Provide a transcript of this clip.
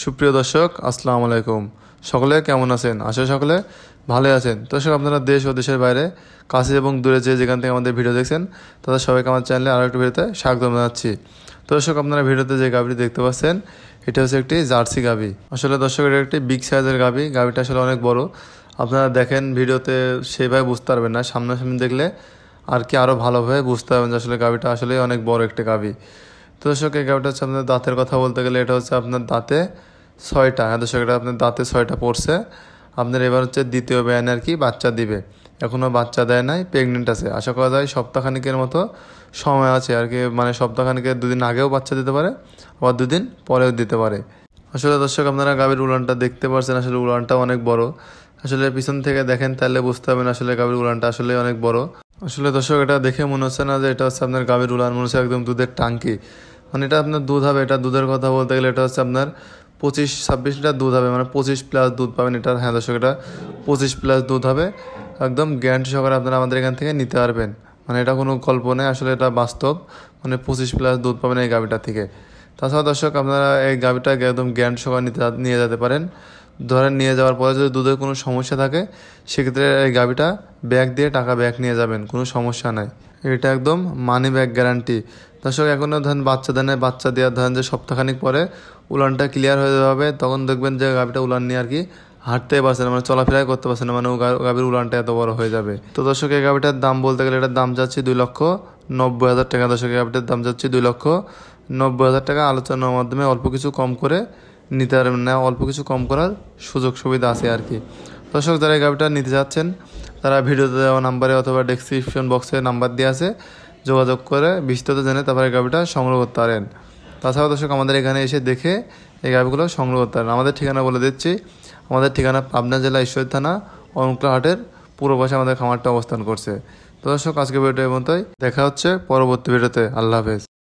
সুপ্রিয় দর্শক, আসসালামু আলাইকুম। সকলে কেমন আছেন? আশা সকলে ভালো আছেন। তো দর্শক, আপনারা দেশ ও দেশের বাইরে কাছে এবং দূরে যে যেখান থেকে আমাদের ভিডিও দেখছেন, তাদের সবাইকে আমার চ্যানেলে আরও একটি ভিডিওতে স্বাগত জানাচ্ছি। দর্শক, আপনারা ভিডিওতে যে গাভিটি দেখতে পাচ্ছেন, এটা হচ্ছে একটি জার্সি গাভি আসলে দর্শক, এটা একটি বিগ সাইজের গাভি গাভিটা আসলে অনেক বড়। আপনারা দেখেন ভিডিওতে সেভাবে বুঝতে পারবেন না। সামনাসামনি দেখলে আর কি আরও ভালোভাবে বুঝতে পারবেন যে আসলে গাভিটা আসলে অনেক বড় একটা গাভি তো দর্শক, এই গাভিটা হচ্ছে আপনার দাঁতের কথা বলতে গেলে এটা হচ্ছে আপনার দাঁতে ছয়টা। হ্যাঁ দর্শক, এটা আপনার দাঁতে ছয়টা পড়ছে। আপনার এবার হচ্ছে দ্বিতীয় ব্যান আর কি বাচ্চা দিবে। এখনও বাচ্চা দেয় নাই প্রেগনেন্ট আছে। আশা করা যায় সপ্তাহখানিকের মতো সময় আছে আর কি মানে সপ্তাহখানিকের দুদিন আগেও বাচ্চা দিতে পারে, আবার দুদিন পরেও দিতে পারে। আসলে দর্শক, আপনারা গাভীর উলানটা দেখতে পারছেন, আসলে উলানটা অনেক বড়। আসলে পিছন থেকে দেখেন তাহলে বুঝতে পারবেন আসলে গাভীর উলানটা আসলে অনেক বড়। আসলে দর্শক, এটা দেখে মনে হচ্ছে না যে এটা হচ্ছে আপনার গাভীর উলান, মনে হচ্ছে একদম দুধের টাঙ্কি মানে এটা আপনার দুধ হবে, এটা দুধের কথা বলতে গেলে এটা হচ্ছে আপনার পঁচিশ, ছাব্বিশ লিটার দুধ হবে মানে পঁচিশ প্লাস দুধ পাবেন এটার। হ্যাঁ দর্শক, এটা পঁচিশ প্লাস দুধ হবে। একদম গ্যারান্টি সহকারে আপনারা আমাদের এখান থেকে নিতে পারবেন। মানে এটা কোনো গল্প নেই আসলে এটা বাস্তব। মানে পঁচিশ প্লাস দুধ পাবেন এই গাভিটা থেকে। তাছাড়া দর্শক, আপনারা এই গাভিটাকে একদম গ্যারান্টি সহকারে নিতে, নিয়ে যেতে পারেন। ধরেন নিয়ে যাওয়ার পরে যদি দুধের কোনো সমস্যা থাকে, সেক্ষেত্রে এই গাভিটা ব্যাগ দিয়ে টাকা ব্যাগ নিয়ে যাবেন, কোনো সমস্যা নাই। এটা একদম মানি ব্যাগ গ্যারান্টি দর্শক এখনও ধরেন বাচ্চা দেনে বাচ্চা দেওয়ার ধরেন যে সপ্তাহখানিক পরে উলানটা ক্লিয়ার হয়ে যাবে, তখন দেখবেন যে গাভিটা উলান নিয়ে আর কি হাঁটতে পারছে না মানে চলাফেরাই করতে পারছে না মানে গাভীর উলানটা এত বড় হয়ে যাবে। তো দর্শক, এই গাভিটার দাম বলতে গেলে এটার দাম যাচ্ছে দুই লক্ষ নব্বই হাজার টাকা। দর্শক, এই গাভিটার দাম যাচ্ছে দুই লক্ষ নব্বই হাজার টাকা। আলোচনার মাধ্যমে অল্প কিছু কম করে নিতে পারবেন না, অল্প কিছু কম করার সুযোগ সুবিধা আছে আর কি। দর্শক, যারা গাভিটা নিতে যাচ্ছেন, তারা ভিডিওতে দেওয়া নাম্বারে অথবা ডেসক্রিপশন বক্সে নাম্বার দিয়ে আছে, যোগাযোগ করে বিস্তৃত জেনে তারপরে গাভিটা সংগ্রহ করতে পারেন। তাছাড়াও দর্শক, আমাদের এখানে এসে দেখে এই গাভিগুলো সংগ্রহ করতে পারেন। আমাদের ঠিকানা বলে দিচ্ছি, আমাদের ঠিকানা পাবনা জেলা ঈশ্বর থানা অনকলা হাটের পূর্ব পাশে আমাদের খামারটা অবস্থান করছে। তো দর্শক আজকে ভিডিও এবং দেখা হচ্ছে পরবর্তী ভিডিওতে। আল্লাহ হাফেজ।